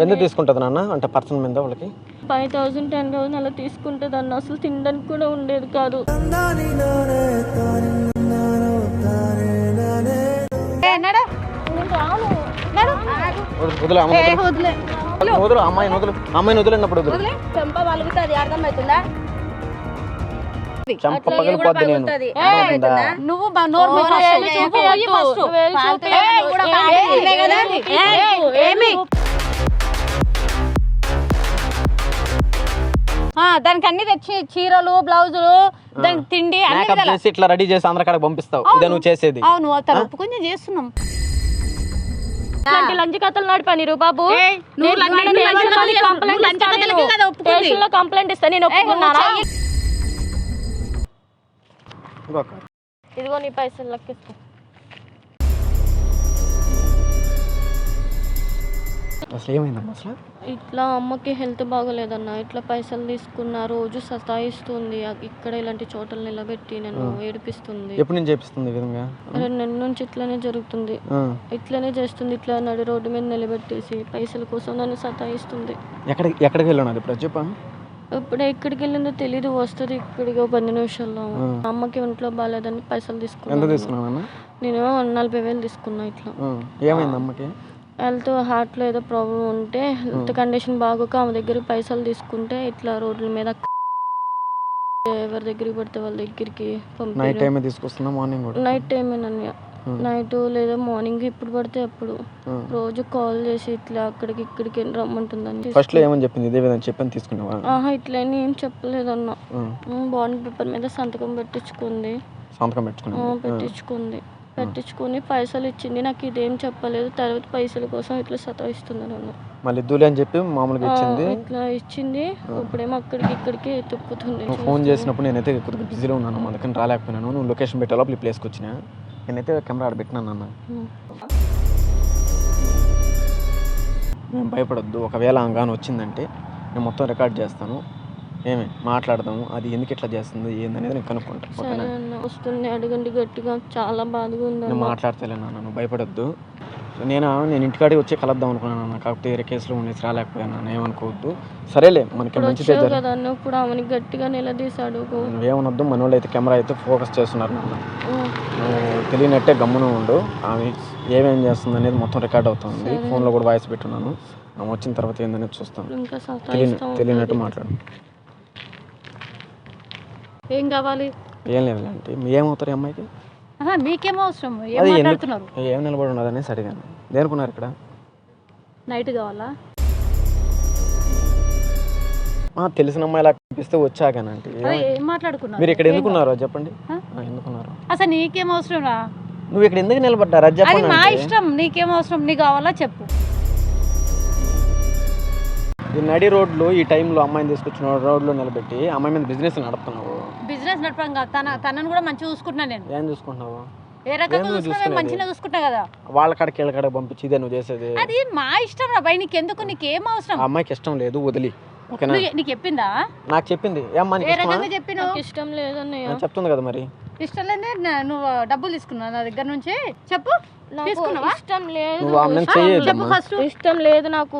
ఎందుకు తీసుకుంటుంది నాన్న? అంటే పర్సన్ మీద వాళ్ళకి? ఫైవ్ థౌసండ్ టెన్ థౌసండ్ అలా తీసుకుంటుంది అన్న. అసలు తినడానికి కూడా ఉండేది కాదు. నడు. వదిలు- అమ్మాయిని వదులు. అమ్మాయిని వదిలినప్పుడు వదులు. వదిలే. చెంప పలుకుతుంది అర్థమవుతుందా? చంప పగలు పోద్ది నేను. అర్థమవుతుందా? నువ్వు నోరు. ఫస్ట్. దానికి అన్ని తెచ్చి చీరలు బ్లౌజులు దానికి తిండి అన్ని మేకప్. చేసి ఇట్లా రెడీ చేసి అందరికాడ పంపిస్తావు. ఇదే నువ్వు చేసేది. అవును ఒప్పుకొని చేస్తున్నాం. ఇట్లాంటి లంచ్ కథలు నడిపాను నీరు బాబు స్టేషన్లో కథలు- కంప్లైంట్ కథలకే నేను. కదా ఒప్పుకుంది. స్టేషన్లో కంప్లైంట్ ఇస్తాను నేను ఒప్పుకున్నారా ఇంకొక. ఇదిగో నీ పైసలు లెక్కిస్తా. అసలు ఏమైందమ్మా అసలు? ఇట్లా అమ్మకి హెల్త్ బాగోలేదన్న ఇట్లా పైసలు తీసుకున్న రోజు సతాయిస్తుంది. ఇక్కడ ఇలాంటి చోటలు నిలబెట్టి నేను ఏడిపిస్తుంది. ఎప్పుడు నేను చేపిస్తుంది విధంగా? రెండు నెలల నుంచి ఇట్లానే జరుగుతుంది. ఇట్లనే చేస్తుంది ఇట్లా నడి రోడ్డు మీద నిలబెట్టేసి పైసల కోసం నన్ను సతాయిస్తుంది. ఎక్కడ ఎక్కడికి వెళ్ళాను అది ఇప్పుడు? చెప్పా. ఇప్పుడు ఎక్కడికి వెళ్ళిందో తెలీదు వస్తుంది ఇక్కడికి ఒక పది నిమిషాల్లో. అమ్మకి ఒంట్లో బాగాలేదని పైసలు తీసుకున్నాను. నేను నలభై వేలు తీసుకున్నా ఇట్లా. ఏమైంది అమ్మకి? హెల్త్ హార్ట్లో ఏదో ప్రాబ్లం ఉంటే హెల్త్ కండిషన్ బాగోక ఆమె దగ్గర పైసలు తీసుకుంటే ఇట్లా రోడ్ల మీద ఎవరి దగ్గరికి పడితే వాళ్ళ దగ్గరికి నైట్ టైమే తీసుకొస్తున్నా మార్నింగ్ కూడా? నైట్ టైం నైట్ లేదా మార్నింగ్ ఎప్పుడు పడితే అప్పుడు. రోజు కాల్ చేసి ఇట్లా అక్కడికి ఇక్కడికి రమ్మంటుందని ఫస్ట్లో ఏమని చెప్పింది? ఇదే విధంగా చెప్పని తీసుకున్నావా ఆహా ఇట్లా ఏం చెప్పలేదన్న. బాండ్ పేపర్ మీద సంతకం పెట్టించుకుంది. సంతకం పెట్టుకున్నాను పెట్టించుకుంది. పెట్టించుకొని పైసలు ఇచ్చింది. నాకు ఇదేం చెప్పలేదు. తర్వాత పైసల కోసం ఇట్లా సతాయిస్తుంది నన్ను. మళ్ళీ ఇద్దులే అని చెప్పి మామూలుగా ఇచ్చింది. ఇట్లా ఇచ్చింది. ఇప్పుడేమో అక్కడికి ఇక్కడికి తిప్పుతుంది. నువ్వు ఫోన్ చేసినప్పుడు నేనైతే కొద్దిగా బిజీలో ఉన్నాను అందుకని రాలేకపోయినాను. నువ్వు లొకేషన్ పెట్టే లోపల ఈ ప్లేస్కి వచ్చినా. నేనైతే కెమెరా ఆడ పెట్టినాను అన్న. మేము భయపడొద్దు. ఒకవేళ ఆమె వచ్చిందంటే నేను మొత్తం రికార్డ్ చేస్తాను. ఏమి మాట్లాడదాము అది ఎందుకు ఇట్లా చేస్తుంది ఏందనేది నేను కనుక్కుంటాను సరే ఓకేనా అన్న వస్తుంది అడగండి గట్టిగా చాలా బాధగా నేను ఉందన్న మాట్లాడతలేను అన్న నువ్వు భయపడొద్దు. సో నేను నేను ఇంటికాడికి వచ్చి కలుద్దాం అనుకున్నాను అన్న కాకపోతే వేరే కేసులో ఉండేసి రాలేకపోయాను అన్న ఏమనుకోవద్దు. సరేలే మనకి ఇప్పుడు మంచి వచ్చావు కదా అన్న ఇప్పుడు ఆమెని గట్టిగా నిలదీశాడు నువ్వేమనొద్దు మన వాళ్ళు అయితే కెమెరా అయితే ఫోకస్ చేస్తున్నారు నాన్న. నువ్వు తెలియనట్టే గమ్మున ఉండు ఆమె ఏమేం చేస్తుంది అనేది మొత్తం రికార్డ్ అవుతుంది. ఫోన్లో కూడా వాయిస్ పెట్టున్నాను. ఆమె వచ్చిన తర్వాత ఏందనేది చూస్తాను. ఇంకా తెలియని సతాయిస్తా తెలియనట్టు మాట్లాడు. ఏం కావాలి? ఏం లేదు అంటే ఏమవుతారు ఈ అమ్మాయికి? ఆహా, మీకేం అవసరం? ఏం అది ఎందుకు? మాట్లాడుతున్నారు? ఏం నిలబడి ఉన్నది అనేసి అడిగాను. దేనుకున్నారు ఇక్కడ? నైట్ కావాలా? ఆ, తెలిసిన అమ్మాయిలా కనిపిస్తే వచ్చాకనంటే అదే ఏం మాట్లాడుకున్నారు? మీరు ఇక్కడ ఎందుకున్నారో చెప్పండి. ఆ? ఆ, ఎందుకున్నారు? అసలు నీకేం అవసరం రా? నువ్వు ఇక్కడ ఎందుకు నిలబడ్డారు? అది అది చెప్పండి మా అంటే. ఇష్టం. నీకేం అవసరం? నీకు కావాలా? చెప్పు. ఈ నడి రోడ్లు ఈ టైంలో అమ్మాయిని తీసుకొచ్చిన రోడ్లో నిలబెట్టి అమ్మాయి మీద బిజినెస్ నడుపుతున్నావు. బిజినెస్ నడపడం కాదు. తన తనను కూడా మంచిగా చూసుకుంటున్నా నేను. ఏం చూసుకుంటున్నావు? ఏ రకంగా చూసుకున్నా? మంచిగా చూసుకుంటా కదా. వాళ్ళ కాడికి వీళ్ళ కాడికి పంపించి ఇదే నువ్వు చేసేది. అది మా ఇష్టం రా భయ్ నీకెందుకు? నీకేం అవసరం? అమ్మాయికి ఇష్టం లేదు వదిలి. ఓకేనా? నువ్వు- నీకు చెప్పిందా? నాకు చెప్పింది. ఏమ్మా నీకు ఏ రకంగా చెప్పిను నాకు ఇష్టం లేదన్నయ్య. అని చెప్తుంది కదా మరి. ఇష్టం లేదే నువ్వు డబ్బులు తీసుకున్నావు నా దగ్గర నుంచి. చెప్పు. నాకు తీసుకున్నావా? ఇష్టం లేదు. చెప్పు ఫస్ట్ ఇష్టం లేదు నాకు.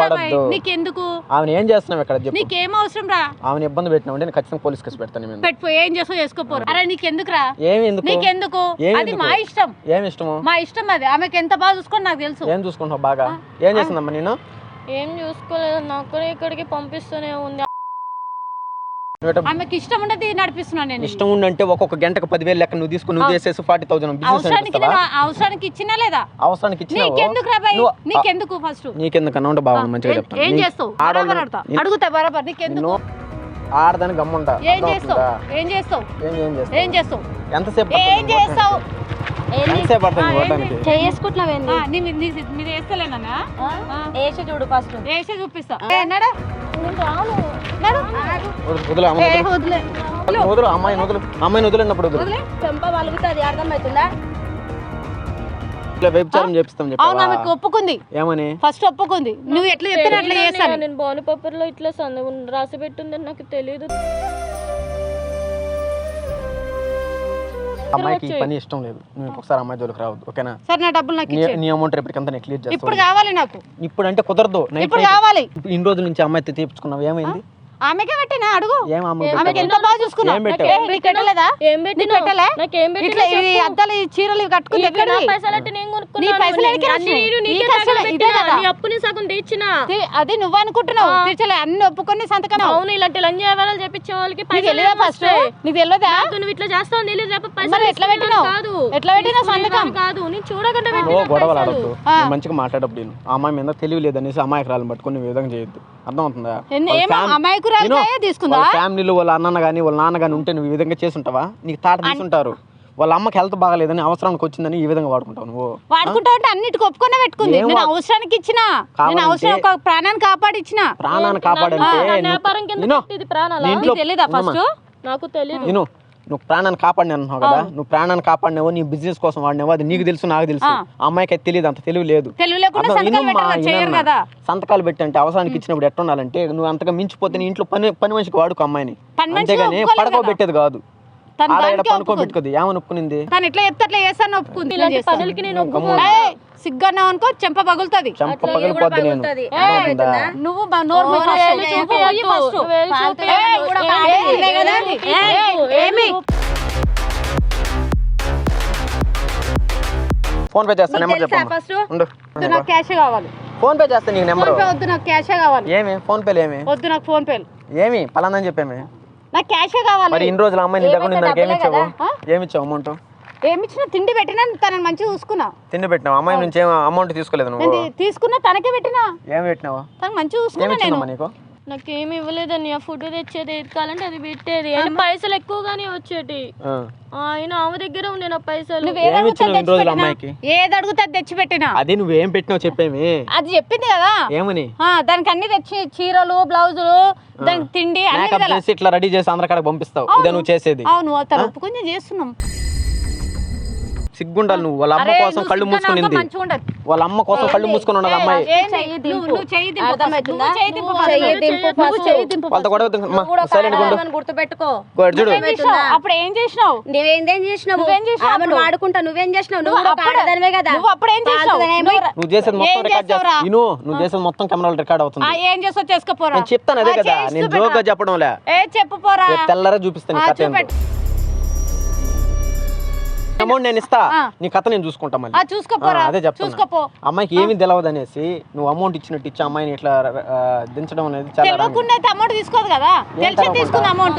పడొద్దు. నీకెందుకు? ఆమెను ఏం చేస్తున్నావు ఇక్కడ? చెప్పు. నీకేం అవసరం రా. ఇబ్బంది పెట్టినావు నేను ఖచ్చితంగా పోలీస్ కేసు పెడతాను నేను ఏం చేసో చేసుకోపోరు అరే నీకెందుకు రా? ఏమి ఎందుకు? నీకెందుకు? అది? మా ఇష్టం. ఏమి ఇష్టము? మా ఇష్టం అది. ఆమెకి ఎంత బాగా చూసుకొని నాకు తెలుసు. ఏం చూసుకుంటావు బాగా? ఏం నేను ఏం చూసుకోలేదు. నాకు ఇక్కడికి పంపిస్తూనే ఉంది. ఆమెకి ఇష్టం ఉండదు నడిపిస్తున్నాను నేను. ఇష్టం ఉండంటే ఒక్కొక్క గంటకు పదివేలు లెక్క నువ్వు తీసుకుని నువ్వు చేసేసి ఫార్టీ థౌసండ్ అవసరానికి అవసరానికి ఇచ్చినా లేదా? అవసరానికి ఇచ్చినావు? నీకెందుకు నీకెందుకు ఫస్ట్ నీకెందుకన్నా? ఉంటే బాగా మంచిగా ఏం- చెప్తాను. ఏం నీ- చేస్తావు? బరాబర్ అడుగుతా. బరాబర్ నీకెందుకు? ఆడదాని గమ్ముంటా. ఏం చేస్తావు? ఏం చేస్తావు? ఏం ఏం చేస్తావు? ఏం చేస్తావు? ఎంతసేపు ఏం చేస్తావు? ఎంతసేపు పడుతుంది మీరు వేస్తలేనా వేసి చూడు ఫస్ట్ వేసే చూపిస్తా. వదులు, వదులు అమ్మ ఏ, వదులు. వదిలే. వదులు, వదులు అమ్మాయిని వదులు అమ్మాయిని వదిలినప్పుడు వదులు. చెంప అర్థమవుతుందా ఇట్లా వ్యభిచారం చేపిస్తాం అవును చెప్పావా ఆమెకు ఒప్పుకుంది ఏమని ఫస్ట్ ఒప్పుకుంది నువ్వు ఎట్లా చెప్తే అట్లా చేస్తాను నేను పేపర్లో ఇట్లా సంద రాసి పెట్టుందని నాకు తెలియదు అమ్మాయికి ఈ పని ఇష్టం లేదు. నువ్వు ఒకసారి అమ్మాయి జోలికి రావద్దు ఓకేనా? సరే నా డబ్బులు నాకు నీ అమౌంట్ రేపటికంతా నేను క్లియర్ ఇప్పుడు చేస్తాను కావాలి నాకు. ఇప్పుడు అంటే కుదరదు ఇప్పుడు కావాలి. ఇప్పుడు ఇన్ని రోజుల నుంచి అమ్మాయితో తీపించుకున్నావు ఏమైంది? ఆమెకే పెట్టినా? అడుగు. ఆమెకి ఎంత బాగా నీకు పెట్టలేదా? పెట్టలే ఇట్లా ఇది. అద్దాలు ఈ చీరలు కట్టుకుని అది నువ్వు అనుకుంటున్నావు. తీర్చలే అన్ని ఒప్పుకొని సంతకం అవును ఇలాంటి లంచ్ వ్యవహారాలు చెప్పించే వాళ్ళకి తెలియదా ఫస్ట్ నీకు తెలియదా నువ్వు ఇట్లా చేస్తావు తెలియదు రేపు పైసలు మరి ఎట్లా పెట్టినావు? కాదు. ఎట్లా తీసుకునేవాడిని సంతకం? కాదు. నేను చూడకుండా పెట్టిన గొడవలు. ఆడద్దు. మంచిగా మాట్లాడప్పుడు నేను ఆ అమ్మాయి మీద తెలివి లేదనేసి అమాయకురాలను పట్టుకొని నువ్వు ఈ విధంగా చేయొద్దు. అర్థమవుతుందా? ఫ్యామిలీలో వాళ్ళ అన్న కానీ వాళ్ళ నాన్న కానీ ఉంటే నువ్వు ఈ విధంగా చేసి ఉంటావా నీకు తాట తీసుంటారు. వాళ్ళ అమ్మకి హెల్త్ బాగాలేదని అవసరానికి వచ్చిందని ఈ విధంగా వాడుకుంటావు నువ్వు. వాడుకుంటా అంటే అన్నిటికి ఒప్పుకునే పెట్టుకుంది. నేను అవసరానికి ఇచ్చిన నేను అవసరం ఒక ప్రాణాన్ని కాపాడి ఇచ్చిన ప్రాణాన్ని కాపాడంటే? నీ ఇంట్లో తెలీదా ఫస్ట్. నాకు తెలియదు నువ్వు ప్రాణాన్ని కాపాడిన అంటున్నావు కదా? నువ్వు ప్రాణాన్ని కాపాడినావో నీ బిజినెస్ కోసం వాడినావో అది నీకు తెలుసు నాకు తెలుసు. ఆ. అమ్మాయికి అది తెలియదు అంత తెలివి లేదు. సంతకాలు వినుమ్మా, పెట్టాలి చేయరు వినమ్మా. కదా. సంతకాలు పెట్టి అంటే అవసరానికి ఇచ్చినప్పుడు ఎట్లా ఉండాలంటే నువ్వు అంతగా మించిపోతే నీ ఇంట్లో పని పని మనిషికి వాడుకో అమ్మాయిని. అంతేగాని ఒప్పుకోలేదు పడుకోబెట్టేది కాదు. పనుకోబెట్టుకోదు ఏమని ఒప్పుకునింది తను ఎట్లా చెప్తే అట్లా చేస్తాను ఒప్పుకుంది. ఇలాంటి నేను చేస్తాను. పనులకి నేను సిగ్గన్నావు అనుకో చెంప పగులుతుంది. చెంప పగిలిపోద్ది నేను? నువ్వు నోరు ఏమి ఫోన్ పే చేస్తా నెంబర్ వద్దు నాకు క్యాషే కావాలి. ఫోన్ పే చేస్తా నీకు నెంబర్. వద్దు నాకు క్యాషే కావాలి. ఏమి? ఫోన్ పేలు ఏమి? వద్దు నాకు ఫోన్ పే ఏమి? పలాందని చెప్పామి? నాకు క్యాషే కావాలి. మరి ఇన్ని రోజులు అమ్మాయి నీ దగ్గర ఉంది దానికి ఏమి ఇచ్చావు? ఏమి ఇచ్చావు అమౌంట్ ఏమి ఇచ్చినా తిండి పెట్టినా తనని మంచిగా చూసుకున్నా. తిండి పెట్టినావు? అమ్మాయి నుంచి ఏం అమౌంట్ తీసుకోలేదు నువ్వు? తీసుకున్నా తనకే పెట్టినా. ఏమి పెట్టినావు? తనకు మంచిగా చూసుకున్నా నేను. నీకు? నాకేమి ఇవ్వలేదని ఆ ఫుడ్ తెచ్చేది ఏది కావాలంటే అది పెట్టేది. పైసలు ఎక్కువగానే వచ్చేటి. ఆ. ఆయన ఆమె దగ్గర ఉండే నా పైసలు. ఏది అడిగితే తెచ్చి అమ్మాయికి? పెట్టినా. ఏది అడిగితే అది తెచ్చి పెట్టినా అది నువ్వేం పెట్టినావు చెప్పేమి? అది చెప్పింది కదా? ఏమని? ఆ, దానికి అన్ని తెచ్చి చీరలు బ్లౌజులు దానికి తిండి ఇట్లా రెడీ చేసి అందరి కాడకి పంపిస్తావు. ఇదే నువ్వు చేసేది. అవును తను ఒప్పుకొని చేస్తున్నాం. సిగ్గుండాలి నువ్వు. వాళ్ళ అమ్మ కోసం నువ్వు కళ్ళు మూసుకునింది. వాళ్ళ అమ్మ కోసం కళ్ళు మూసుకుని ఉన్నది అమ్మాయి. వాళ్ళతో గొడవ గుర్తుపెట్టుకో. చూడు. చేసినావు? అప్పుడు ఏం చేసినావు? నువ్వేందేం చేసినావు? నువ్వేం చేసినావు ఆమెను అప్పుడు? వాడుకుంటా నువ్వేం చేసినావు? నువ్వు నువ్వు కూడా ఒక అప్పుడు- ఆడదానివే కదా. నువ్వు అప్పుడు ఏం చేసినావు? పాల్తుదనేమో. నువ్వు- నువ్వు చేసేది మొత్తం రికార్డ్ చేస్తా. చేస్తావురా? ఇను నువ్వు చేసేది మొత్తం కెమెరాలు రికార్డ్ ఆ, అవుతుంది. ఏం చేస్తావు చేసుకోపోరా? నేను చెప్తాను అదే కదా. నేను. జోక్గా చెప్పడం లే ఏ చెప్పు పోరా. రేపు తెల్లరా చూపిస్తాను అమౌంట్ నేను ఇస్తా. నీ కథ నేను చూసుకుంటా మళ్ళీ. ఆ, చూసుకోపోరా. అదే చూసుకోపో. అమ్మాయికి ఏమీ తెలియదు అనేసి నువ్వు అమౌంట్ ఇచ్చినట్టు ఇచ్చి అమ్మాయిని ఇట్లా దించడం అనేది. తెలియకుండా అయితే అమౌంట్ తీసుకోదు కదా? తెలిసి? తీసుకుంది అమౌంట్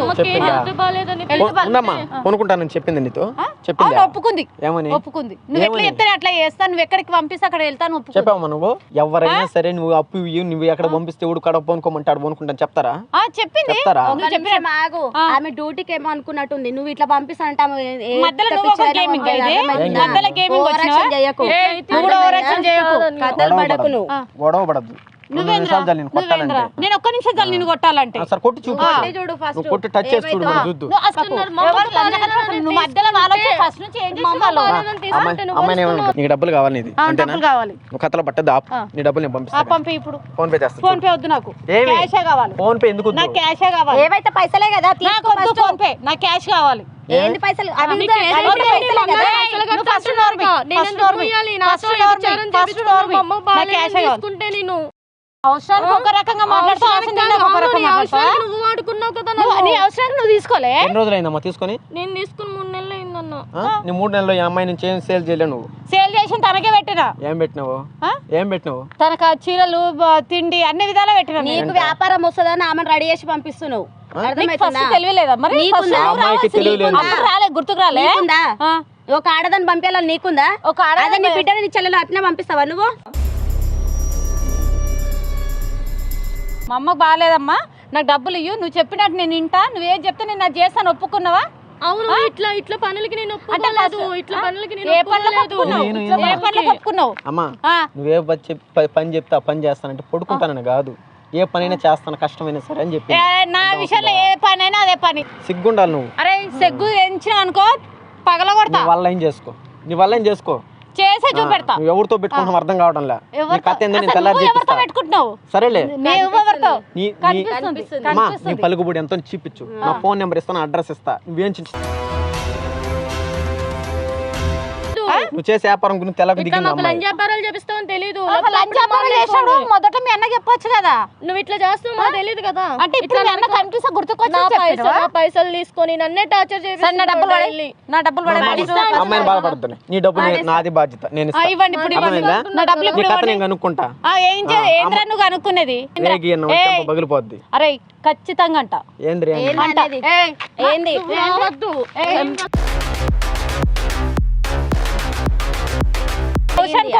ఉండమ్మా కొనుక్కుంటానని చెప్పింది నీతో. చెప్పిందా? ఒప్పుకుంది. ఏమని? ఒప్పుకుంది. నువ్వు ఎట్లా ఏమని? చెప్తే అట్లా చేస్తాను నువ్వు ఎక్కడికి పంపిస్తే అక్కడ వెళ్తాను చెప్పావమ్మా నువ్వు? ఎవరైనా సరే నువ్వు అప్పు ఇవ్వు నువ్వు ఎక్కడ పంపిస్తే ఎవడు కడ పోనుకోమంటే ఆడ పోనుకుంటాను చెప్తారా? ఆ చెప్పింది. ఆమె డ్యూటీకి ఏమో అనుకున్నట్టుంది. నువ్వు ఇట్లా పంపిస్తానంటే గేమింగ్? మధ్యలో గేమింగ్ ఓవర్ వచ్చినావా యాక్షన్ చేయకు. నువ్వు కూడా కథలు పడకు. నువ్వు గొడవ పడద్దు నువ్వేంద్రా? నేను నువ్వేంద్రా? నేను ఒక్క నిమిషం చాలు నిన్ను కొట్టాలంటే. సరే కొట్టి చూపు. కొట్టి చూడు ఫస్ట్ నువ్వు కొట్టి టచ్ చేసి చూడు చూద్దు. నువ్వు మధ్యలో ఆలోచన ఫస్ట్ నుంచి ఏం అమ్మాయి నీకు డబ్బులు కావాలి నీది డబ్బులు కావాలి. నువ్వు కథలో ఆపు. నీ డబ్బులు నేను ఆ, పంపిస్తాను పంపి ఇప్పుడు. ఫోన్ పే చేస్తాను ఫోన్ పే వద్దు నాకు? క్యాషే కావాలి. ఫోన్ పే ఎందుకు నాకు క్యాషే కావాలి. ఏవైతే పైసలే కదా నాకు తీసుకో. Phone pay. నాకు క్యాష్ కావాలి. ఏంది పైసలు? అవి. నేను క్యాషే కావాలి. అవసరానికి ఒక రకంగా నువ్వు వాడుకున్నావు కదా నువ్వు నన్ను. నీ అవసరానికి నువ్వు తీసుకోలే. ఎన్ని రోజులు అయిందమ్మా తీసుకొని? నేను తీసుకుని మూడు నెలలు అయిందన్న. ఆ? నీ మూడు నెలల్లో ఈ అమ్మాయి నుంచి ఏం సేల్ చేయలేవు నువ్వు? సేల్ చేసిన తనకే పెట్టినా? ఏం పెట్టినావు? ఆ? ఏం పెట్టినావు? తనకు చీరలు తిండి అన్ని విధాలా పెట్టినా. నీకు వ్యాపారం వస్తుందని ఆమెను రెడీ చేసి పంపిస్తున్నావు. గుర్తుకు రాలే. ఒక ఆడదాన్ని పంపించాలని నీకుందా? ఒక ఆడదాన్ని బిడ్డని చెల్లెలు అట్నే పంపిస్తావా నువ్వు? మా అమ్మకు బాగాలేదమ్మా నాకు డబ్బులు ఇవ్వు నువ్వు చెప్పినట్టు నేను వింటా నువ్వేం చెప్తే నేను అది చేస్తాను ఒప్పుకున్నావా? అవును ఇట్లా ఇట్లా పనులకి నేను అంటే ఒప్పుకోలేదు ఇట్లా? పనులకి నేను ఏ పనులకు. ఒప్పుకున్నావు? ఏ పనులకు ఒప్పుకున్నావు? అమ్మా నువ్వే పని చెప్తే ఆ పని చేస్తానంటే పడుకుంటానని కాదు. ఏ పనైనా చేస్తాను కష్టమైనా సరే అని చెప్పి. ఏ, నా విషయంలో ఏ పని అయినా అదే పని. సిగ్గుండాలి నువ్వు. అరే సెగ్గు ఎంచిన అనుకో పగల కొడతా నీ వల్ల ఏం చేసుకో? నీ వల్ల ఏం చేసుకో? చేసే చూపెడతా. నువ్వు ఎవరితో పెట్టుకుంటాం అర్థం కావడం లే నీ ఎవరితో- కథ ఏందో నేను అసలు తెల్లారి నువ్వు ఎవరితో చెప్పిస్తా. పెట్టుకుంటున్నావు? సరేలే. ఎవరితో? నీ నీ కనిపిస్తుంది. అమ్మా నీ కనిపిస్తుంది. పలుకుబడి ఎంతో చూపించు. నా ఫోన్ నెంబర్ ఇస్తాను అడ్రస్ ఇస్తా. నువ్వేం నువ్వు చేసే వ్యాపారం గురించి తెలకు మాకు లంచ్ వ్యాపారాలు చేపిస్తామని తెలియదు లంచ్ వ్యాపారం చేసాడు మొదట మీ అన్న చెప్పొచ్చు కదా? నువ్వు ఇట్లా చేస్తావు మాకు తెలియదు కదా. అంటే ఇప్పుడు మీ అన్న కనిపిస్తే గుర్తుకొచ్చి పైసలు చెప్పాడు నా పైసలు తీసుకొని నన్నే టార్చర్ సరే నా డబ్బులు చేసి నా డబ్బులు అమ్మాయిని బాధపడుతుంది నీ నాది బాధ్యత. నేను ఇస్తా. ఇవ్వండి ఇప్పుడు ఇవ్వండి. అర్థమైందా? నా డబ్బులు నీ ఇప్పుడు కథ ఇవ్వండి. నేను కనుక్కుంటా. ఆ, ఏం చే ఏంద్రా నువ్వు అనుకునేది రేగి అన్నం పగిలిపోద్ది అరే ఖచ్చితంగా అంట. ఏంద్రి ఏంది?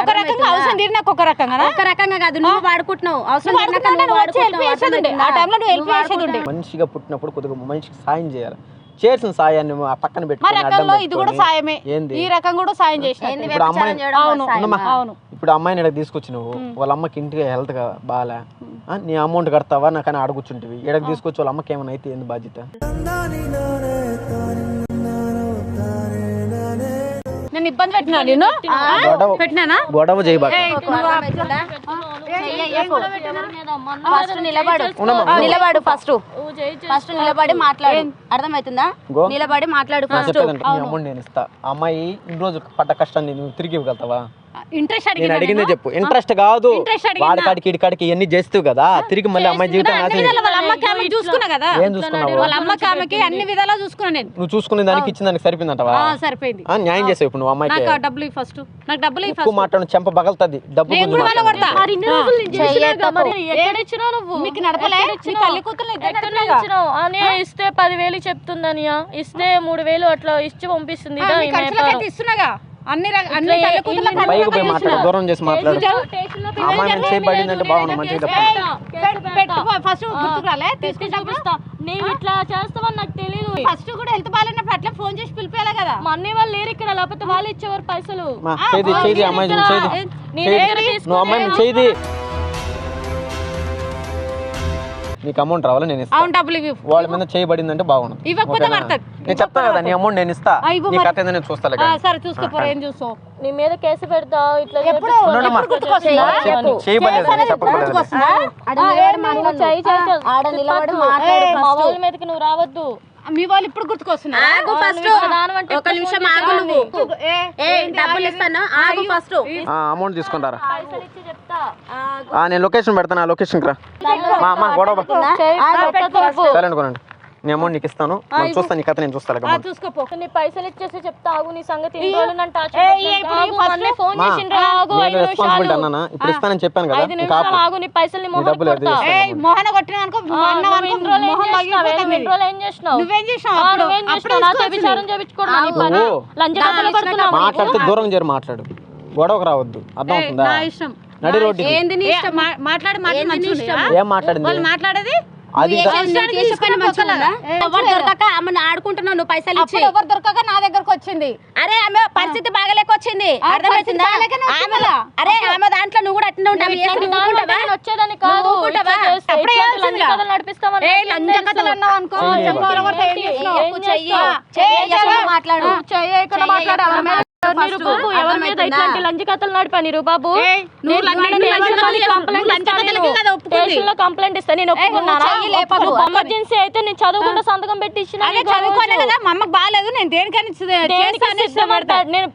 ఒక రకంగా అవసరం తీరినాక ఒక రకంగా ఒక రకంగా కాదు నువ్వు వాడుకుంటున్నావు. అవసరం. ఆ? టైంలో నువ్వు చేసేది ఉండే. మనిషిగా పుట్టినప్పుడు కొద్దిగా మనిషికి సాయం చేయాలి. చేసిన సాయాన్ని ఆ పక్కన పెట్టుకొని ఇది కూడా సాయమే. ఏంది? ఈ రకం కూడా సాయం చేసిన ఇప్పుడు అమ్మాయిని ఇక్కడ తీసుకొచ్చి నువ్వు వాళ్ళ అమ్మకి ఇంటికి హెల్త్గా బాగాలే ఆ, నీ అమౌంట్ కడతావా? నాకు అని అడుగుచుంటివి ఇక్కడికి తీసుకొచ్చి వాళ్ళ అమ్మకి ఏమైనా అయితే ఏంది బాధ్యత? నేను ఇబ్బంది పెట్టినా నేను గొడవ. పెట్టినానా? చేయబాక. ఫస్ట్ ఫస్ట్ నిలబడు? నిలబడు ఫస్ట్. ఫస్ట్ నిలబడి మాట్లాడు. అర్థమవుతుందా? గో. నిలబడి మాట్లాడు నా ఫస్ట్. చెప్పేదంటే నీ అమౌంట్ నేను ఇస్తా. ఆ అమ్మాయి ఇన్ని రోజులు పడ్డ కష్టాన్ని నువ్వు తిరిగి ఇవ్వగలుగుతావా? ఇంట్రెస్ట్ నేను అడిగినా అడిగిందే? చెప్పు. ఇంట్రెస్ట్ కాదు? వాడి కాడికి ఇడి కాడికి ఇవన్నీ చేస్తావు కదా. తిరిగి మళ్ళీ అమ్మాయి జీవితం వాళ్ళ అమ్మకి ఆమె చూసుకున్నా కదా? ఏం చూసుకున్నావు? వాళ్ళ అమ్మకి ఆమెకి అన్ని విధాలా చూసుకున్నా నేను. నువ్వు చూసుకునే దానికి ఇచ్చిన దానికి సరిపోయిందంటవా? ఆ, సరిపోయింది. ఆ, న్యాయం చేసావు ఇప్పుడు నువ్వు అమ్మాయికి. నాకు డబ్బులు ఫస్ట్ నాకు డబ్బులు ఫస్ట్ మాట్లాడు చెంప పగలుతుంది. డబ్బు నేను కూడా వాళ్ళ మాట్లాడు. కొడతా. మరి ఇన్ని రోజులు నేను చేసినాగా, మరి ఎక్కడ ఇచ్చినావు నువ్వు? మీకు నడపలే? మీ? తల్లి కూతురు ఎక్కడ ఇచ్చినావు? అని ఇస్తే పదివేలు చెప్తుందనియా? ఇస్తే మూడు వేలు అట్లా ఇచ్చి పంపిస్తుంది. ఇస్తున్నాగా? అన్ని అన్ని పైకి పోయి. మాట్లాడు దూరం చేసి మాట్లాడు. అమ్మాయి చేయబడిందంటే బాగుండు మంచిగా ఫస్ట్ చూపిస్తా నీవు ఇట్లా చేస్తావని నాకు తెలియదు ఫస్ట్ కూడా హెల్త్ బాగాలేనప్పుడు అట్లా ఫోన్ చేసి పిలిపేయాలి కదా. మా అన్నయ్య వాళ్ళు లేరు ఇక్కడ లేకపోతే వాళ్ళు ఇచ్చేవారు పైసలు. చేది చేది అమ్మాయి చేది నువ్వు అమ్మాయి చేది నీకు అమౌంట్ రావాలి? నేను ఇస్తా. అవును డబ్బులు ఇవ్వు. వాళ్ళ మీద చేయబడిందంటే బాగుండు. ఇవ్వకపోతే ఓకేనా? పడుతుంది. నేను చెప్తాను కదా నీ అమౌంట్ నేను ఇస్తా. నీ మరి. కథ ఏందో నేను కానీ. సరే చూసుకోపోరు ఏం చూస్తావు? నీ మీద కేసు పెడతా ఇట్లా. చేయబడలేదు ఆడ నిలబడి మాట్లాడు. మీదకి నువ్వు రావద్దు. మీ వాళ్ళు ఇప్పుడు గుర్తుకొస్తున్నా ఆగు ఫస్ట్ ఒక నిమిషం ఆగు నువ్వు. ఏ డబ్బులు ఇస్తాను? ఆగు ఫస్ట్ అమౌంట్ తీసుకుంటారా? పైసలు ఇచ్చి చెప్తా. ఆ, నేను లొకేషన్ పెడతాను ఆ లొకేషన్కి రా. మా అమ్మ గొడవ. సరే అనుకోనండి నీ అమౌంట్ నీకు ఇస్తాను. మనం చూస్తాను నీ కథ నేను చూస్తాను చూసుకోపో నీ పైసలు ఇచ్చేసి చెప్తా ఆగు నీ సంగతి ఇన్ని రోజులు నన్ను ఆగు, మొన్నే ఫోన్ మా, చేసిండ్రు. ఆగు ఐదు నేను రెస్పాన్సిబిలిటీ నిమిషాలు. అన్నానా? ఇప్పుడు ఇస్తానని చెప్పాను కదా ఐదు ఇంకా ఆపు. నిమిషాలు ఆగు నీ పైసలు నీ మొహం డబ్బులు అది కొడతా ఇస్తాను. ఏ మోహన కొట్టిన అనుకో ఆ, మొన్న నువ్వు అనుకో ఇన్ని రోజులు ఏం మొహం చేసినావు? పగిలిపోతుంది ఇన్ని రోజులు ఏం చేసినావు? నువ్వేం చేసినావు ఆ, అప్పుడు? నువ్వేం అప్పుడు చేసినావు? నాతో తీసుకోవాల్సింది. విచారం చేపించుకోవడం నీ పని. ఓ. లంచ కథలు పడుతున్నావు మాట్లాడితే దూరం చేరి మాట్లాడు. గొడవకు రావద్దు. అర్థం అవుతుందా నా ఇష్టం. నడి రోడ్డు ఏంది నీ ఏ, మా- మాట్లాడి మాట్లాడి మంచిగా ఉందా? ఏం మాట్లాడింది? వాళ్ళు మాట్లాడేది? అది? ఎవరు దొరకక ఆమెను ఆడుకుంటున్నావు నువ్వు పైసలు ఇచ్చి అప్పుడు ఎవరు దొరకక నా దగ్గరకు వచ్చింది అరే ఆమె పరిస్థితి అర్థమవుతుందా ఆమె వచ్చిందా? అరే ఆమె దాంట్లో నువ్వు కూడా అట్లనే ఉంటావు ఇట్లాంటి చేస్తే దాని ఊరుకుంటావా? వల్ల నేను వచ్చేదాన్ని కాదు? మాట్లాడు ఎవరి మీద-? ఇట్లాంటి లంచ కథలు నడిపా కంప్లైంట్ ఇస్తా నేను ఒప్పుకున్నానా. ఎమర్జెన్సీ అయితే నేను చదువుకుంటా సంతకం పెట్టి ఇచ్చిన అమ్మకి బాగాలేదు నేను దేనికని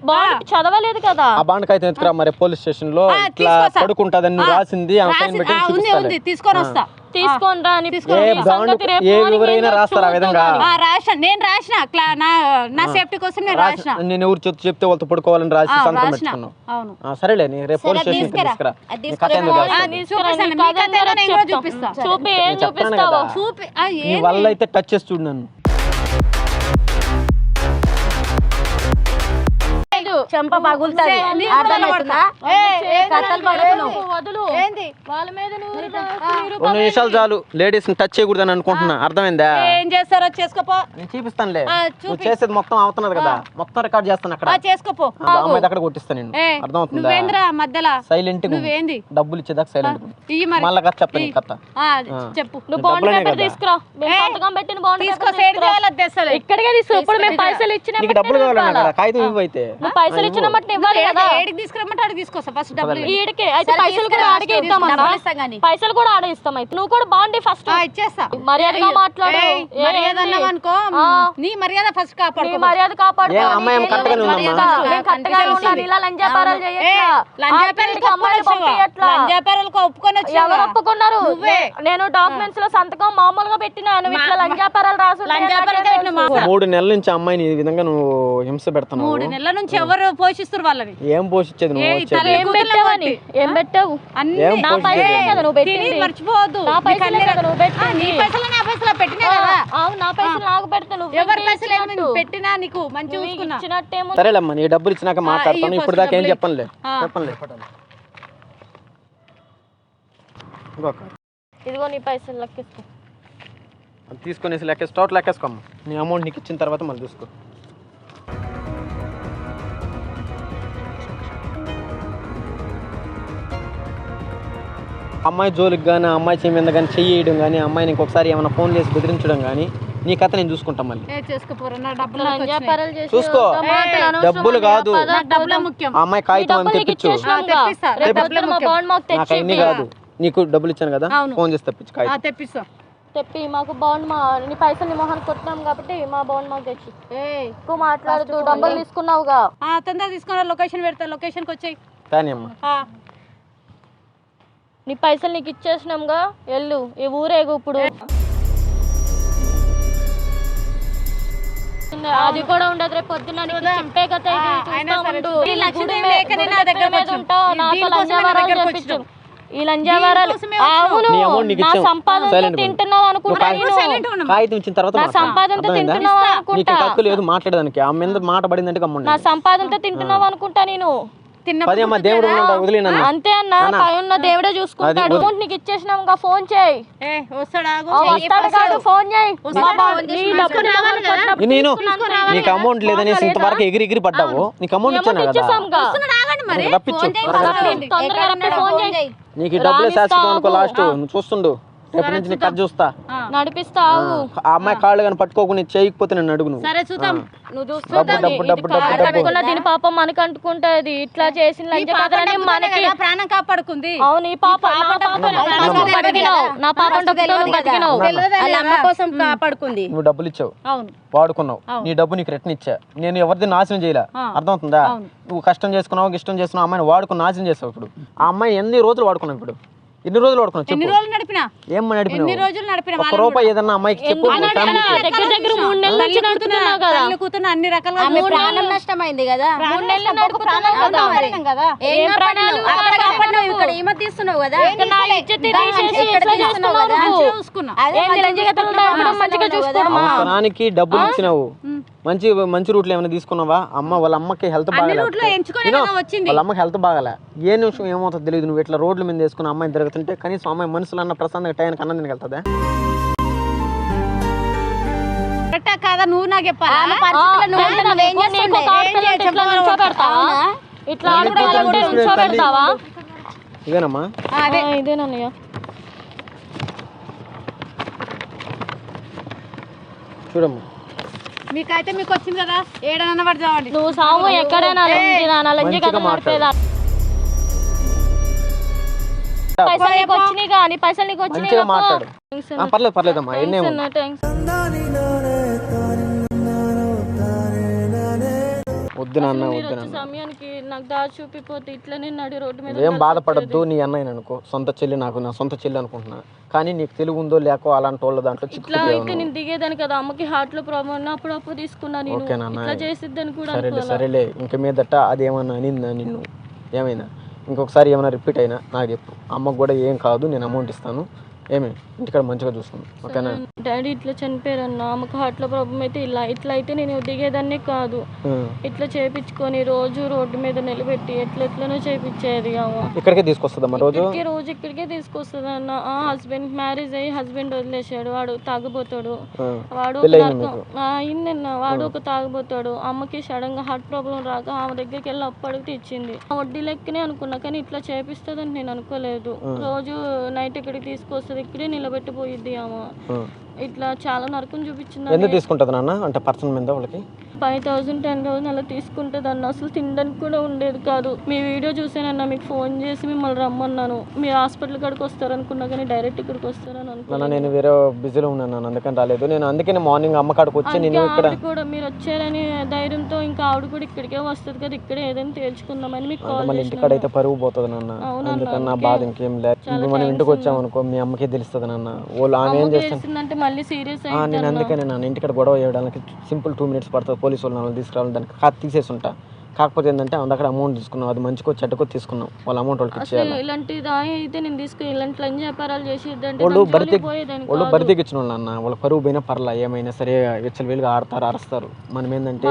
బాండ్ చదవలేదు కదా. ఆ బాండ్ అయితే ఎత్తుకురా మరి పోలీస్ స్టేషన్లో ఇట్లా. పడుకుంటదని రాసింది తీసుకొని వస్తా. తీసుకొని రా అని ఏ ఈ బాండ్ సంగతి రేపు ఏ మార్నింగ్ ఎవరైనా ఏందో రాస్తారా ఆ విధంగా? చూద్దాం ఆ, రాసిన. నేను రాసిన. క్లా- నా నా సేఫ్టీ కోసం నేను రాసి- రాసిన. నేను ఎవరు చెప్తే చెప్తే వాళ్ళతో పడుకోవాలని రాసి ఆ, సంతకం రాసిన. పెట్టుకున్నావు. అవును. ఆ, సరేలే నీ రేపు పోలీస్ స్టేషన్ తీసుకురా. తీసుకురా. అది నీ తీసుకురా. కథ ఎందుకు ఆ, రాస్తావు? తీసుకురా, చూపిస్తాను. నీ మీ కథ కథ ఏందో నేను కూడా చెప్తా. చూపిస్తా. చూపి ఏం నేను చెప్తాను చూపిస్తావో? కదా. చూపి. ఆ, నీ ఏంది? వల్ల అయితే టచ్ చేసి చూడు నన్ను. చెంప పగులుతుంది ఏంది? అర్థమవుతుందా ఏ, ఏ, కథలు పడుతున్నావు. వదులు. ఏంది? వాళ్ళ మీద నువ్వు నిమిషాలు చాలు. లేడీస్ని టచ్ చేయకూడదని అనుకుంటున్నా. అర్థమైందా? ఏం చేస్తారో చేసుకోపో. నేను చూపిస్తానులే. నువ్వు చేసేది మొత్తం అవుతున్నది కదా. మొత్తం రికార్డ్ చేస్తాను అక్కడ. ఆ, చేసుకోపో. అమ్మాయి దగ్గర కొట్టిస్తాను నేను. ఏ అర్థమవుతుందా? నువ్వేంద్రా మధ్యలో? సైలెంట్ నువ్వేంది? డబ్బులు ఇచ్చేదాకా సైలెంట్ ఇయ్యి మరి. మళ్ళా కథ కథ. చెప్పు. నువ్వు బాండ్ డబ్బులనే పేపర్ కదా. తీసుకురా. సంతకం పెట్టిన బాండ్ తీసుకో పేపర్ సైడ్ తీసుకురా. చేయాలి తెస్తలే ఇక్కడికే తీసుకో. ఇప్పుడు మేము పైసలు ఇచ్చిన డబ్బులు కావాలన్నా కదా. కాగితం ఇవ్వు అయితే. నువ్వు పైసలు ఇచ్చిన మట్టి ఇవ్వాలి కదా. ఏడికి తీసుకురమ్మంటే ఆడికి తీసుకొస్తా. ఫస్ట్ డబ్బులు. ఈడికే అయితే పైసలు కూడా ఆడికే కానీ. పైసలు కూడా ఆడే ఇస్తాం అయితే. నువ్వు కూడా బాగుండి ఫస్ట్ ఆ, ఇచ్చేస్తా. మర్యాదగా మాట్లాడు. మర్యాద అన్నావు అనుకో నీ మర్యాద ఫస్ట్ నీ కాపాడుకో. మర్యాద కాపాడు అమ్మాయి నేను ఇలా చేయట్లా? అమ్మాయిని పంపించట్లా ఒప్పుకొని ఎవరు వచ్చావా ఒప్పుకున్నారు నేను డాక్యుమెంట్స్లో సంతకం మామూలుగా పెట్టినా. నువ్వు ఇట్లా లంజాపారాలు రాసు మా మూడు నెలల నుంచి అమ్మాయిని ఈ విధంగా నువ్వు హింస పెడుతున్నావు? మూడు నెలల నుంచి ఎవరు పోషిస్తారు వాళ్ళని? ఏం పోషించేది ఏం పెట్టావు నా? పైసలే కదా నువ్వు మర్చిపోవద్దు. నా పైసలే కదా నువ్వు నీ పెట్టింది. పైసలు నా పైసలు పెట్టినా కదా? అవును నా పైసలు నాకు పెడితే నువ్వు ఎవరి ఇంకే పైసలు ఏమి ఇచ్చినట్టు. పెట్టినా నీకు? మంచి నువ్వు చూసుకున్నా. ఇచ్చినట్టేమో సరేలేమ్మా నీ డబ్బులు ఇచ్చినాక మాట్లాడతాను. ఇప్పుడు దాకా ఏం. చెప్పనులే. చెప్పనులే. ఇదిగో నీ పైసలు లెక్కిస్తా అది తీసుకొనేసి లెక్కేసి టోటల్ లెక్కేసుకోమ్మా నీ అమౌంట్ నీకు ఇచ్చిన తర్వాత మళ్ళీ చూసుకో. అమ్మాయి జోలికి కానీ అమ్మాయి చెయ్యి మీద కానీ చెయ్యడం కానీ అమ్మాయిని ఇంకొకసారి ఏమైనా ఫోన్ చేసి బెదిరించడం కానీ నీ కథ నేను చూసుకుంటాం మళ్ళీ. చూసుకో. డబ్బులు కాదు. అమ్మాయి కాగితం అని తెప్పించు. నాకు అన్ని కాదు. నీకు డబ్బులు ఇచ్చాను కదా. ఫోన్ చేసి తెప్పించు ఆ, కాగితం తెప్పిస్తా. తెప్పి మాకు బాండ్ మా నీ పైసలు నీ మొహాన్ని కొట్టినాం కాబట్టి మా బాండ్ మాకు తెచ్చి. ఏయ్. ఎక్కువ మాట్లాడుతూ డబ్బులు తీసుకున్నావుగా. ఆ, తొందరగా తీసుకున్నా లొకేషన్ పెడతా లొకేషన్కి వచ్చాయి. కానీ అమ్మా. నీ పైసలు నీకు ఇచ్చేసినాంగా? వెళ్ళు. ఈ ఊరేగు ఇప్పుడు? అది కూడా ఉండదు. రేపు పొద్దున్న నీకు చింపే. ఈ. ఉంటావు, లంజావరాలు. ఈ అవును. నీ. సంపాదన తింటున్నావు. అనుకుంటా నా? తింటున్నావు మాట్లాడడానికి మాట పడిందంటే నా సంపాదనతో తింటున్నావు అనుకుంటా నేను. దేవుడు నన్ను. అంతే అన్న పై ఉన్న దేవుడే చూసుకుంటాడు. అమౌంట్ నీకు ఇచ్చేసినాం ఇంకా ఫోన్ చేయి. వస్తాడు? కాదు ఫోన్ నేను. నీకు అమౌంట్ లేదనేసి ఇంతవరకు ఎగిరి ఎగిరి పడ్డావు. నీకు అమౌంట్ ఇచ్చాను కదా? నీకు రప్పించు డబ్బులే శాశ్వతం అనుకో. లాస్ట్ నువ్వు చూస్తుండు. రేపు నుంచి నీకు కథ చూస్తా? నడిపిస్తావు ఆ అమ్మాయి కాళ్ళు కానీ పట్టుకోకుండా చేయకపోతే నన్ను అడుగు నువ్వు సరే చూద్దాం. నువ్వు డబ్బు చూస్తుంటావు డబ్బు డబ్బు డబ్బు డబ్బు. కట్టుకున్న దీని పాపం మనకు అంటుకుంటది. ఇట్లా చేసిన లంచ మనకి ప్రాణం కాపాడుకుంది. అవును ఈ పాప నా పాప నా పాపం బతికినావు నా పాపం డబ్బుతో బతికినావు. వాళ్ళ అమ్మ కోసం కాపాడుకుంది. నువ్వు డబ్బులు ఇచ్చావు. అవును. వాడుకున్నావు. నీ డబ్బు నీకు రిటర్న్ ఇచ్చా. నేను ఎవరిది నాశనం చేయలే. అర్థమవుతుందా? నువ్వు కష్టం చేసుకున్నావు ఇష్టం చేసుకున్నావు అమ్మాయిని వాడుకుని నాశనం చేసావు ఇప్పుడు. ఆ అమ్మాయి ఎన్ని రోజులు వాడుకున్నావు ఇప్పుడు? ఎన్ని రోజులు వాడుకున్నావు ఎన్ని రోజులు నడిపినా? ఏం నడిపినావు? ఎన్ని రోజులు నడిపినా? ఒక్క రూపాయి ఏదన్నా అమ్మాయికి చెప్పు. దగ్గర దగ్గర మూడు నెలల నుంచి నడుపుతున్నావు కదా. కూతురు అన్ని రకాలుగా ఆమె ప్రాణం నష్టమైంది కదా. మూడు నెలలు నడుపుతున్నావు కదా. ఏం ప్రాణాలు? అక్కడ ఇక్కడ ఈమె తీస్తున్నావు కదా? ఇక్కడ నా ఇజ్జత్ తీసేసి ఇక్కడ తీస్తున్నావు కదా? చూసుకున్నా. అదే మంచిగా నడపడం చూసుకోవడమా డబ్బులు ఇచ్చినావు. మంచి మంచి రూట్లు ఏమైనా తీసుకున్నావా? అమ్మ వాళ్ళ అమ్మకి హెల్త్ బాగాలే. వచ్చింది. వాళ్ళ అమ్మకి హెల్త్ బాగాలే. ఏ నిమిషం ఏమవుతుందో తెలియదు నువ్వు. ఇట్లా రోడ్ల మీద వేసుకుని అమ్మాయిని తిరుగుతుంటే కనీసం అమ్మాయి మనసులో అన్న ప్రశాంతంగా టైంకి అన్నం తినగలుగుతుందా? కరెక్టా కాదా? నువ్వు నాకు చెప్పాలా? ఆమె పరిస్థితుల్లో నువ్వు ఉంటే నువ్వేం నీకు చేస్తుండే? కాపుతలు ఉంటే ఇట్లా నిల్చోబెడతావా? ఇట్లా ఆడుకోవాలంటే తల్లి. నిల్చోబెడతావా ఇదేనమ్మా? ఆ, ఇదేనన్నయ్య. చూడమ్మా. మీకైతే మీకు వచ్చింది కదా? ఏడనన్న పడి చావండి నువ్వు సాము ఎక్కడైనా మంచిగా మాట్లాడు. నడిపేదా పైసలు నీకు వచ్చినాయిగా నీ పైసలు నీకు మంచిగా వచ్చినాయి మాట్లాడు. ఆ, పర్లేదు పర్లేదమ్మా ఎన్నే థ్యాంక్స్ వద్దు నాన్న వద్దు నాన్న. సమయానికి నాకు దారి చూపిపోతే ఇట్లనే నడి రోడ్డు మీద ఏం బాధపడద్దు నీ అన్నయ్య అనుకో. సొంత చెల్లి నాకు నా సొంత చెల్లి అనుకుంటున్నా. కానీ నీకు తెలివి ఉందో లేకో అలాంటి వాళ్ళ దాంట్లో ఇట్లా అయితే నేను దిగేదాన్ని కదా అమ్మకి హార్ట్లో ప్రాబ్లం ఉన్న అప్పుడు అప్పుడు తీసుకున్నా నేను. ఓకే నాన్న. ఇట్లా చేసిద్దని కూడా సరేలే ఇంక మీదట అది ఏమన్నా అనిందా నిన్ను? ఏమైనా ఇంకొకసారి ఏమైనా రిపీట్ అయినా నాకు చెప్పు. అమ్మకు కూడా ఏం కాదు నేను అమౌంట్ ఇస్తాను. ఏమి? ఇంటికాడ మంచిగా చూసుకుందాం. ఓకేనా? డాడీ ఇట్లా చనిపోయారన్న ఆమెకు హార్ట్లో ప్రాబ్లం అయితే ఇలా ఇట్లా అయితే నేను దిగేదాన్ని కాదు. ఇట్లా చేపించుకొని రోజు రోడ్డు మీద నిలబెట్టి ఎట్లా ఎట్లనో చేపించేది ఆమె. ఇక్కడికే తీసుకొస్తుందమ్మా రోజు? ఇక్కడికే రోజు ఇక్కడికే తీసుకొస్తుంది అన్న ఆ హస్బెండ్ మ్యారేజ్ అయ్యి హస్బెండ్ వదిలేసాడు వాడు తాగుపోతాడు ఆ. వాడు ఒక పెళ్ళయిందా రకం ఆ, అయిందన్న వాడు ఒక తాగుపోతాడు అమ్మకి సడన్గా హార్ట్ ప్రాబ్లం రాక ఆమె దగ్గరికి వెళ్ళి అప్పు అడిగితే ఇచ్చింది ఆ వడ్డీ లెక్కనే అనుకున్నా కానీ ఇట్లా చేపిస్తుందని నేను అనుకోలేదు. రోజు నైట్ ఇక్కడికి తీసుకొస్తుంది. ఇక్కడే నిలబెట్టిపోయిద్ది ఆమె. ఇట్లా చాలా నరకం చూపించింది ఎందుకు తీసుకుంటుంది నాన్న? అంటే పర్సన్ మీద వాళ్ళకి? ఫైవ్ థౌసండ్ టెన్ థౌసండ్ అలా తీసుకుంటే దాన్ని అసలు తినడానికి కూడా ఉండేది కాదు. మీ వీడియో చూసానన్న మీకు ఫోన్ చేసి మిమ్మల్ని రమ్మన్నాను. మీరు హాస్పిటల్ కాడికి వస్తారనుకున్నా కానీ డైరెక్ట్ ఇక్కడికి వస్తారని నాన్న అనుకున్నాను నేను వేరే బిజీలో ఉన్నాను నాన్న అందుకని రాలేదు. నేను అందుకని మార్నింగ్ అమ్మ కాడికి వచ్చి నేను ఇక్కడ కూడా మీరు వచ్చారని ధైర్యంతో ఇంకా ఆవిడ కూడా ఇక్కడికే వస్తుంది కదా ఇక్కడే ఏదైనా తేల్చుకుందామని మీకు కాల్ మన ఇంటికాడ అయితే పరువు పోతుంది నాన్న. అందుకని నా బాధ ఇంకేం లేదు. మనం ఇంటికి వచ్చామనుకో మీ అమ్మకే తెలుస్తుంది నాన్న. వాళ్ళు ఆమె ఏం చేస్తాను చేసిందంటే మళ్ళీ సీరియస్ ఆ, నేను అందుకనే నాన్న ఇంటికాడ గొడవ చేయడానికి సింపుల్ టూ మినిట్స్ పడుతుంది. పోలీసు వాళ్ళు నన్ను తీసుకురావాలి దానికి కాదు తీసేసి ఉంటా కాకపోతే ఏంటంటే అక్కడ అమౌంట్ తీసుకున్నాం. అది మంచికో చెడ్డకో తీసుకున్నాం. వాళ్ళ అమౌంట్ వాళ్ళకి ఇచ్చేయాలి ఇలాంటి అయితే నేను తీసుకుని ఇలాంటి లంచ్ వ్యాపారాలు చేసేదంటే వాళ్ళు బరితే వాళ్ళు వాళ్ళు అన్న వాళ్ళ పరువు పోయినా పర్లా. ఏమైనా సరే విచ్చలు వీలుగా ఆడతారు అరుస్తారు. మనం ఏంటంటే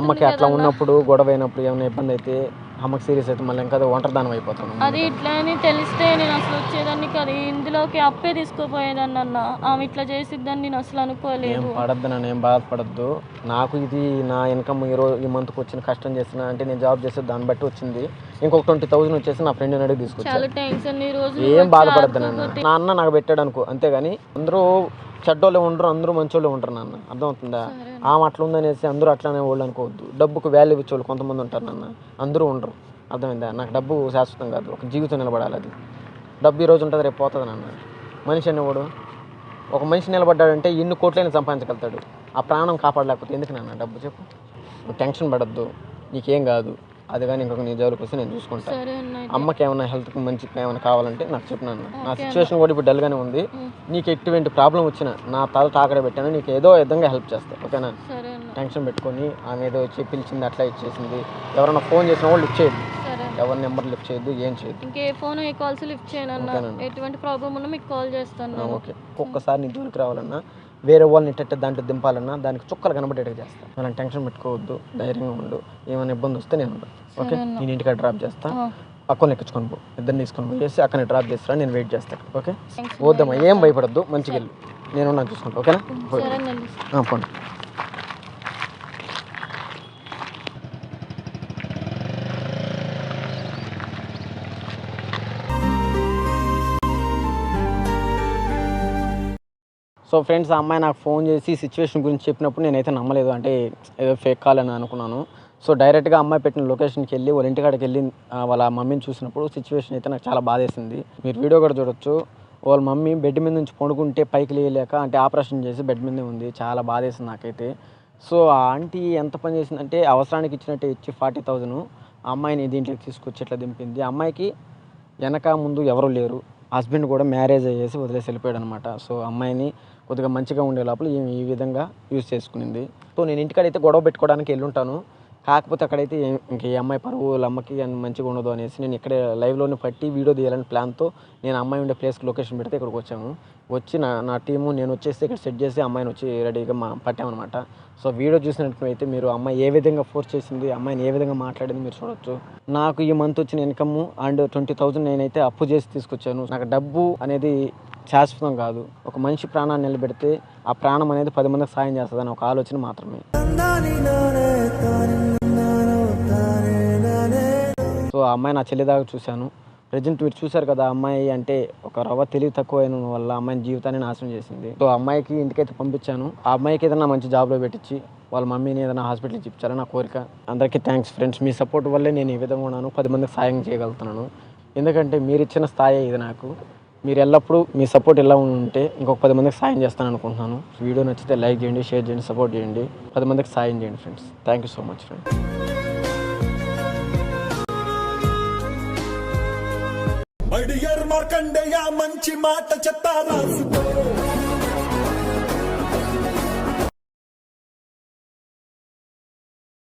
అమ్మకి అట్లా. ఉన్నప్పుడు గొడవ అయినప్పుడు ఏమైనా ఇబ్బంది అయితే అమ్మకి సీరియస్ అయితే మళ్ళీ ఇంకా ఒంటరిదానం అయిపోతాను అది ఇట్లా అని తెలిస్తే నేను అసలు వచ్చేదాన్ని కాదు. ఇందులోకి అప్పే తీసుకోపోయేదాన్ని అన్న. ఆమె ఇట్లా చేసిద్దని నేను అసలు అనుకోలేదు. పడద్దు నన్ను ఏం బాధపడద్దు. నాకు ఇది నా ఇన్కమ్ ఈ రోజు ఈ మంత్కి వచ్చిన కష్టం చేసిన అంటే నేను జాబ్ చేస్తే దాన్ని బట్టి వచ్చింది. ఇంకొక ట్వంటీ థౌసండ్ వచ్చేసి నా ఫ్రెండ్ అడిగి తీసుకొచ్చాను ఏం బాధపడద్దు నాన్న. నా అన్న నాకు పెట్టాడు అనుకో అంతేగాని అందరూ చెడ్డోళ్ళే ఉండరు అందరూ మంచోళ్ళే ఉంటారు నాన్న. అర్థమవుతుందా? ఆమె అట్లా ఉందనేసి అందరూ అట్లానే వాళ్ళు అనుకోవద్దు. డబ్బుకు వాల్యూ ఇచ్చేవాళ్ళు కొంతమంది ఉంటారు నాన్న. అందరూ ఉండరు. అర్థమైందా? నాకు డబ్బు శాశ్వతం కాదు. ఒక జీవితం నిలబడాలి అది. డబ్బు ఈ రోజు ఉంటుంది రేపు పోతుంది నాన్న. మనిషి అనేవాడు ఒక మనిషి నిలబడ్డాడంటే ఎన్ని కోట్లైనా సంపాదించగలుగుతాడు. ఆ ప్రాణం కాపాడలేకపోతే ఎందుకు నాన్న డబ్బు చెప్పు? నువ్వు టెన్షన్ పడద్దు. నీకేం కాదు. అది కానీ ఇంకొక నీ జోలికి వస్తే నేను చూసుకుంటాను. అమ్మకి ఏమైనా హెల్త్కి మంచి ఏమైనా కావాలంటే నాకు చెప్పినాను నా సిచ్యువేషన్ కూడా ఇప్పుడు డల్గానే ఉంది. నీకు ఎటువంటి ప్రాబ్లం వచ్చినా నా తల తాకడ పెట్టాను. నీకు ఏదో విధంగా హెల్ప్ చేస్తా. ఓకేనా టెన్షన్ పెట్టుకొని ఆమె ఏదో వచ్చి పిలిచింది అట్లా ఇచ్చేసింది. ఎవరైనా ఫోన్ చేసిన వాళ్ళు లిఫ్ట్ చేయొద్దు. సరే ఎవరి నెంబర్ లిఫ్ట్ చేయొద్దు ఏం చేయొద్దు. ఇంకే ఫోన్ ఏ కాల్స్ లిఫ్ట్ చేయను. ఎటువంటి ప్రాబ్లం ఉన్నా మీకు కాల్ చేస్తాను. ఓకే. ఒక్కొక్కసారి నీ జోలికి రావాలన్నా వేరే వాళ్ళని ఇట్టే దాంట్లో దింపాలన్నా దానికి చుక్కలు కనబడేట్టుగా చేస్తాను మనం టెన్షన్ పెట్టుకోవద్దు ధైర్యంగా ఉండు. ఏమైనా ఇబ్బంది వస్తే నేను ఓకే? నేను ఇంటికాడ డ్రాప్ చేస్తా. ఆ. అక్కని ఎక్కించుకొని పో. ఇద్దరిని తీసుకొని పోయేసి అక్కడ డ్రాప్ చేస్తారా? నేను వెయిట్ చేస్తాను ఓకే. వద్దమ్మా ఏం భయపడద్దు. మంచిగా వెళ్ళు. నేను నాకు చూసుకుంటా. ఓకేనా? పోండి. సో ఫ్రెండ్స్ ఆ అమ్మాయి నాకు ఫోన్ చేసి సిచ్యువేషన్ గురించి చెప్పినప్పుడు నేనైతే నమ్మలేదు. అంటే ఏదో ఫేక్ కాల్ అని అనుకున్నాను. సో డైరెక్ట్గా అమ్మాయి పెట్టిన లొకేషన్కి వెళ్ళి వాళ్ళ ఇంటికాడికి వెళ్ళి వాళ్ళ మమ్మీని చూసినప్పుడు సిచ్యువేషన్ అయితే నాకు చాలా బాధేసింది. మీరు వీడియో కూడా చూడొచ్చు. వాళ్ళ మమ్మీ బెడ్ మీద నుంచి పడుకుంటే పైకి లేయలేక అంటే ఆపరేషన్ చేసి బెడ్ మీదే ఉంది. చాలా బాధేసింది నాకైతే. సో ఆ ఆంటీ ఎంత పని చేసిందంటే అవసరానికి ఇచ్చినట్టే ఇచ్చి ఫార్టీ థౌజండ్ ఆ అమ్మాయిని దీంట్లోకి తీసుకొచ్చి ఇట్లా దింపింది. అమ్మాయికి వెనక ముందు ఎవరు లేరు. హస్బెండ్ కూడా మ్యారేజ్ అయ్యేసి వదిలేసి వెళ్ళిపోయాడు అనమాట సో అమ్మాయిని కొద్దిగా మంచిగా ఉండే లోపల ఈ విధంగా యూజ్ చేసుకునింది. సో నేను ఇంటికాడైతే గొడవ పెట్టుకోవడానికి వెళ్ళుంటాను. కాకపోతే అక్కడైతే ఇంక ఈ అమ్మాయి పరువు అమ్మకి మంచిగా ఉండదు అనేసి నేను ఇక్కడే లైవ్లోనే పట్టి వీడియో తీయాలని ప్లాన్తో నేను అమ్మాయి ఉండే ప్లేస్కి లొకేషన్ పెడితే ఇక్కడికి వచ్చాము వచ్చి నా నా టీము నేను వచ్చేసి ఇక్కడ సెట్ చేసి అమ్మాయిని వచ్చి రెడీగా మా పట్టామన్నమాట. సో వీడియో చూసినట్లయితే మీరు అమ్మాయి ఏ విధంగా ఫోర్స్ చేసింది అమ్మాయిని ఏ విధంగా మాట్లాడింది మీరు చూడొచ్చు. నాకు ఈ మంత్ వచ్చిన ఇన్కమ్ అండ్ ట్వంటీ థౌజండ్ నేనైతే అప్పు చేసి తీసుకొచ్చాను. నాకు డబ్బు అనేది శాశ్వతం కాదు. ఒక మనిషి ప్రాణాన్ని నిలబెడితే ఆ ప్రాణం అనేది పది మందికి సాయం చేస్తుందని ఒక ఆలోచన మాత్రమే. అమ్మాయి నా చెల్లి దాకా చూశాను. ప్రజెంట్ మీరు చూశారు కదా ఆ అమ్మాయి అంటే ఒక రవ్వ తెలివి తక్కువ అయిన వల్ల అమ్మాయిని జీవితాన్ని నాశనం చేసింది. సో ఆ అమ్మాయికి ఇంటికైతే పంపించాను. ఆ అమ్మాయికి ఏదైనా మంచి జాబ్లో పెట్టించి వాళ్ళ మమ్మీని ఏదైనా హాస్పిటల్కి ఇప్పించాలని నా కోరిక. అందరికీ థ్యాంక్స్ ఫ్రెండ్స్ మీ సపోర్ట్ వల్లే నేను ఈ విధంగా ఉన్నాను. పది మందికి సాయం చేయగలుగుతున్నాను. ఎందుకంటే మీరు ఇచ్చిన స్థాయి ఇది నాకు. మీరు ఎల్లప్పుడూ మీ సపోర్ట్ ఎలా ఉంటే ఇంకొక పది మందికి సాయం చేస్తాను అనుకుంటున్నాను. వీడియో నచ్చితే లైక్ చేయండి షేర్ చేయండి సపోర్ట్ చేయండి. పది మందికి సాయం చేయండి friends thank you so much friends Markandeya మంచి మాట చెప్తా రాసుకో.